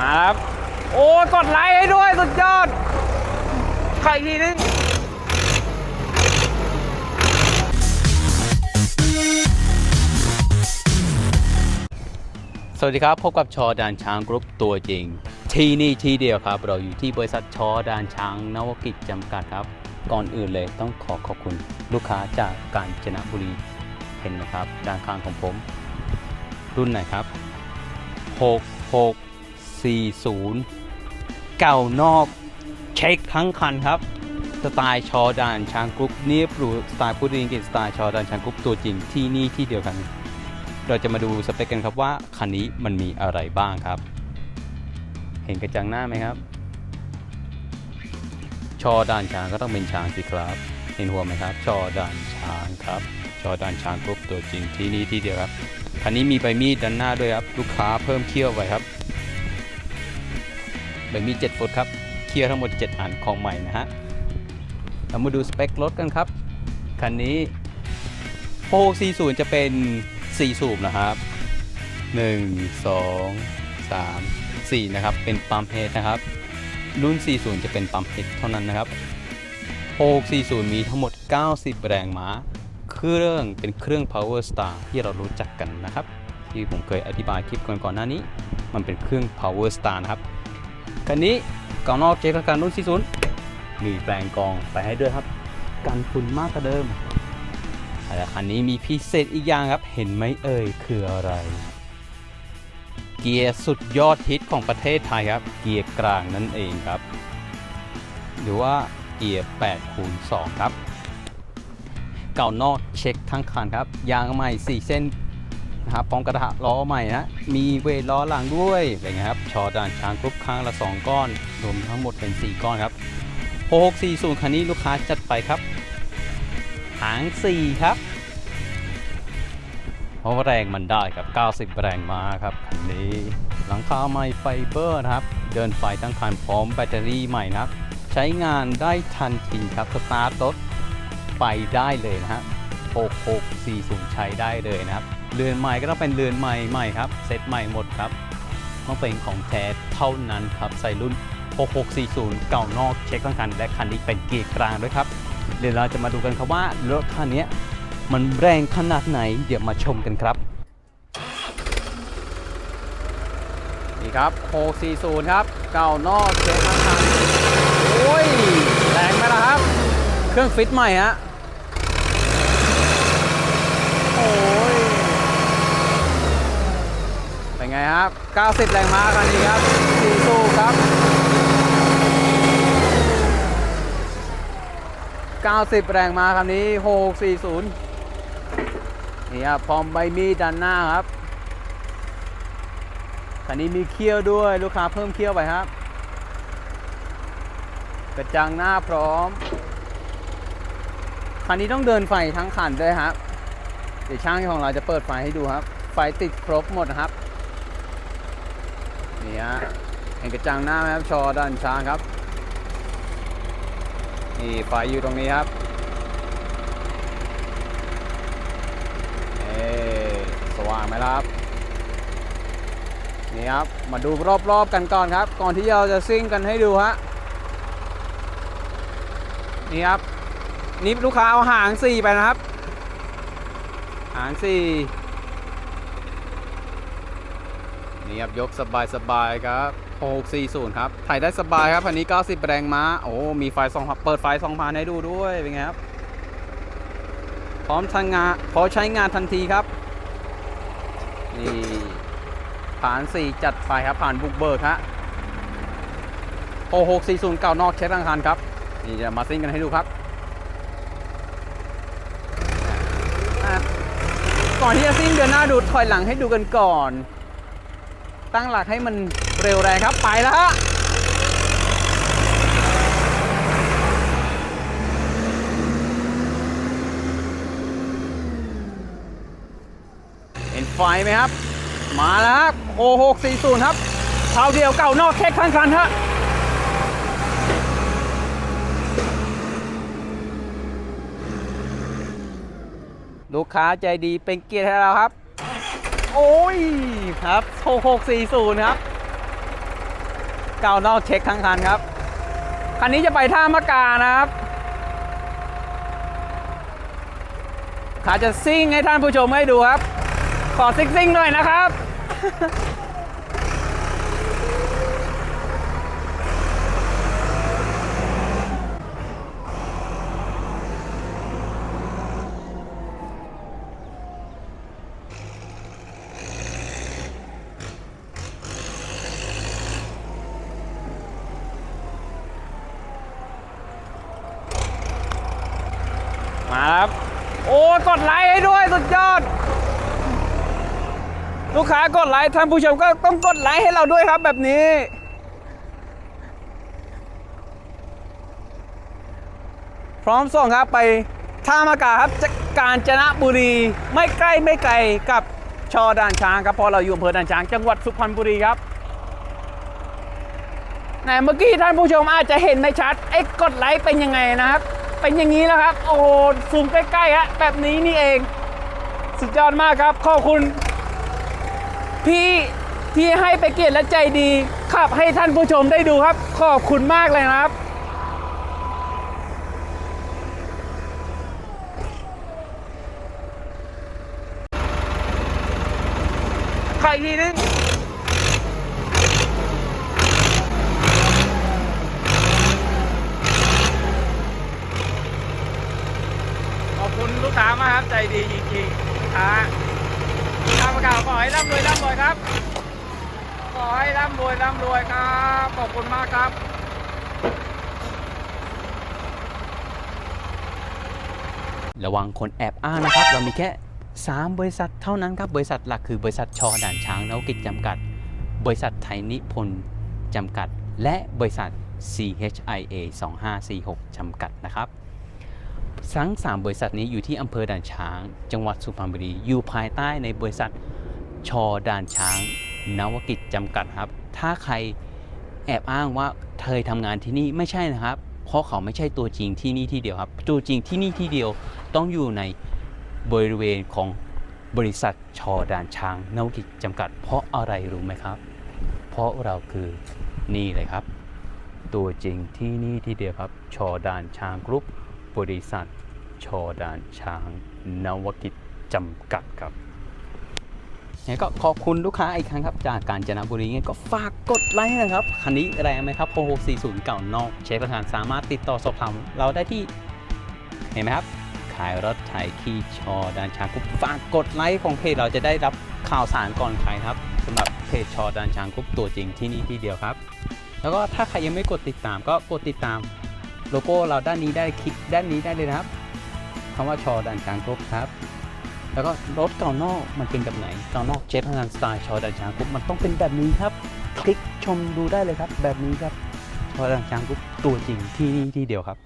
มาครับ โอ้กดไลค์ให้ด้วย สุดยอดใครทีนึงสวัสดีครับ พบกับชอดานช้างกรุ๊ปตัวจริง ที่นี่ที่เดียวครับ เราอยู่ที่บริษัทชอดานช้างนวกิจจำกัดครับ ก่อนอื่นเลยต้องขอขอบคุณลูกค้าจากกาญจนบุรีเห็นไหมครับ ด้านข้างของผม รุ่นไหนครับ 40 เก่านอกเช็คทั้งคันครับ สไตล์ชอดานช้างกรุ๊ปเนียบหรูสไตล์พูดอังกฤษสไตล์ชอดานช้างกรุ๊ปตัวจริงที่นี่ที่เดียวกัน เราจะมาดูสเปคกันครับว่าคันนี้มันมีอะไรบ้างครับ เห็นกระจังหน้าไหมครับ ชอดานช้างก็ต้องเป็นช้างสิครับ เห็นหัวไหมครับ ชอดานช้างครับชอดานช้างกรุ๊ปตัวจริงที่นี่ที่เดียวครับคันนี้มีใบมีดด้านหน้าด้วยครับ ลูกค้าเพิ่มเขี้ยวไว้ครับ ใบมีด7ฟุตครับเขี้ยวทั้งหมด 7 อันของใหม่นะฮะ เรามาดูสเปครถกันครับ คันนี้โ640 จะเป็น 4 สูบนะครับ 1 2 3 4 นะครับ เป็นปั๊มเฮดนะครับ รุ่น 40 จะเป็นปั๊มเฮดเท่านั้นนะครับ640 มีทั้งหมด 90 แรงม้า เครื่องเป็นเครื่อง Power Star ที่เรารู้จักกันนะครับ ที่ผมเคยอธิบายคลิปก่อนๆหน้านี้ มันเป็นเครื่อง Power Star นะครับ คันนี้กล่องนอกเจ๊กการรุ่น40มีแปลงกองไปให้ด้วยครับ กันฝุ่นมากกว่าเดิมแต่คันนี้มีพิเศษอีกอย่างครับ เห็นไหมเอ่ยคืออะไร เกียร์สุดยอดฮิตของประเทศไทยครับ เกียร์กลางนั่นเองครับ หรือว่าเกียร์8คูณ2ครับ เก่านอกเช็คทั้งคันครับ ยางใหม่ 4 เส้นนะครับพร้อมกระทะล้อใหม่นะ มีเวทล้อหลังด้วยเป็นไงครับ ชอด่านช้างกรุ๊ปข้างละ 2 ก้อน รวมทั้งหมดเป็น 4 ก้อนครับ 6640 คันนี้ลูกค้าจัดไปครับ หาง 4 ครับ เพราะว่าแรงมันได้ครับ 90 แรงมาครับ คันนี้ หลังคาไม้ไฟเบอร์นะครับ เดินไฟทั้งคันพร้อมแบตเตอรี่ใหม่นะครับ ใช้งานได้ทันทีครับ สตาร์ทรถไปได้เลยนะฮะ6640 ใช้ได้เลยนะครับ เรือนใหม่ก็ต้องเป็นเรือนใหม่ใหม่ครับ เซ็ตใหม่หมดครับ ต้องเป็นของแท้เท่านั้นครับใส่รุ่น 6640 เก่านอกเช็คทั้งคัน และคันนี้เป็นเกียร์กลางด้วยครับ เดี๋ยวเราจะมาดูกันครับว่ารถคันนี้มันแรงขนาดไหน เดี๋ยวมาชมกันครับ นี่ครับ 640 ครับ เก่านอกเช็คทั้งคัน โอ้ย แรงไหมล่ะครับ เครื่องฟิตใหม่ฮะ โอ้ย เป็นไงครับ 90 แรงม้าคันนี้ครับซีซูครับ 90 แรงม้าคันนี้ 640 นี่ครับพร้อมใบมีดด้านหน้าครับ คันนี้มีเคี้ยวด้วยลูกค้าเพิ่มเคี้ยวไปครับ กระจังหน้าพร้อม คันนี้ต้องเดินไฟทั้งคันด้วยครับ เดี๋ยวช่างของเราจะเปิดไฟให้ดูครับ ไฟติดครบหมดนะครับ นี่ฮะเห็นกระจังหน้าไหมครับชอด้านช้างครับนี่ไฟอยู่ตรงนี้ครับเอสว่างไหมครับนี่ครับมาดูรอบๆกันก่อนครับ ก่อนที่เราจะซิ่งกันให้ดูฮะนี่ครับนี่ลูกค้าเอาหางสี่ไปนะครับ หางสี่ นี่ครับยกสบายสบายๆครับ640 ครับถ่ายได้สบายครับอันนี้ 90 แรงม้า โอ้ มีไฟสองเปิดไฟสองพานให้ดูด้วย เป็นไงครับ พร้อมทำงานพร้อมใช้งานทันทีครับ นี่ผ่าน 4 จัดไฟครับ ผ่านบุกเบิกฮะ6640 เก่านอกเช็ครังคันครับ นี่จะมาซิ่งกันให้ดูครับ ก่อนที่จะซิ่งเดินหน้าดูถอยหลังให้ดูกันก่อน ตั้งหลักให้มันเร็วแรงครับไปแล้วฮะเห็นไฟไหมครับ มาแล้วครับโอ640ครับเท้าเดียวเก่านอกเช็คทั้งคันฮะลูกค้าใจดีเป็นเกียร์ให้เราครับ โอ้ยครับ6640 ครับเก่านอกเช็คทั้งคันครับ คันนี้จะไปท่ามะกานะครับ ขาจะซิ่งให้ท่านผู้ชมให้ดูครับ ขอซิ่งซิ่งๆหน่อยนะครับ โอ้กดไลค์ให้ด้วยสุดยอด ลูกค้ากดไลค์ท่านผู้ชมก็ต้องกดไลค์ให้เราด้วยครับแบบนี้ พร้อมส่งครับไปท่ามากาครับจะกาญจนบุรีไม่ใกล้ไม่ไกลกับชอด่านช้างครับเพราะเราอยู่อำเภอด่านช้างจังหวัดสุพรรณบุรีครับไหนเมื่อกี้ท่านผู้ชมอาจจะเห็นไม่ชัดไอ้กดไลค์เป็นยังไงนะครับ เป็นอย่างนี้แล้วครับ โอ้โหซูมใกล้ๆฮะแบบนี้นี่เอง สุดยอดมากครับ ขอบคุณ พี่ที่ให้ไปเกียรติและใจดีขับให้ท่านผู้ชมได้ดูครับ ขอบคุณมากเลยนะครับขออีกทีนึง ขอบคุณลูกค้ามากครับ ใจดีจริงๆลูกค้าทำข่าวขอให้ร่ำรวยร่ำรวยครับ ขอให้ ร่ำรวยครับ ขอบคุณมากครับระวังคนแอบอ้างนะครับ เรามีแค่ 3 บริษัทเท่านั้นครับ บริษัทหลักคือบริษัทชอด่านช้างนวกิจจำกัด บริษัทไทยนิพนธ์จำกัด และบริษัท CHIA 2546จำกัดนะครับทั้ง 3 บริษัทนี้อยู่ที่อำเภอด่านช้าง จังหวัดสุพรรณบุรี อยู่ภายใต้ในบริษัทชอด่านช้าง นวกิจจำกัดครับ ถ้าใครแอบอ้างว่าเคยทำงานที่นี่ไม่ใช่นะครับ เพราะเขาไม่ใช่ตัวจริงที่นี่ที่เดียวครับ ตัวจริงที่นี่ที่เดียวต้องอยู่ในบริเวณของบริษัทชอดานช้างนวกิจจำกัด เพราะอะไรรู้ไหมครับ เพราะเราคือนี่เลยครับ ตัวจริงที่นี่ที่เดียวครับ ชอดานช้างกรุ๊ปบริษัทชอดานช้างนวกิจจำกัดครับ ก็ขอบคุณลูกค้าอีกครั้งครับ จากกาญจนบุรีงั้นก็ฝากกดไลค์นะครับ คันนี้แรงไหมครับ6640เก่านอกเชฟประธานสามารถติดต่อสอบถามเราได้ที่ เห็นไหมครับ ขายรถไถขี่ชอดานช้างกรุ๊ปฝากกดไลค์ของเพจเราจะได้รับข่าวสารก่อนใครครับสำหรับเพจชอดานช้างกรุ๊ปตัวจริงที่นี่ที่เดียวครับ แล้วก็ถ้าใครยังไม่กดติดตามก็กดติดตามโลโก้เราด้านนี้ได้คลิกด้านนี้ได้เลยนะครับคำว่าชอด่านช้างกรุ๊ปครับ แล้วก็รถเก่านอกมันเป็นแบบไหนเก่านอกเจ็ตพนันสไตล์ชอด่านช้างกรุ๊ปมันต้องเป็นแบบนี้ครับ คลิกชมดูได้เลยครับ แบบนี้ครับชอด่านช้างกรุ๊ปตัวจริงที่นี่ที่เดียวครับ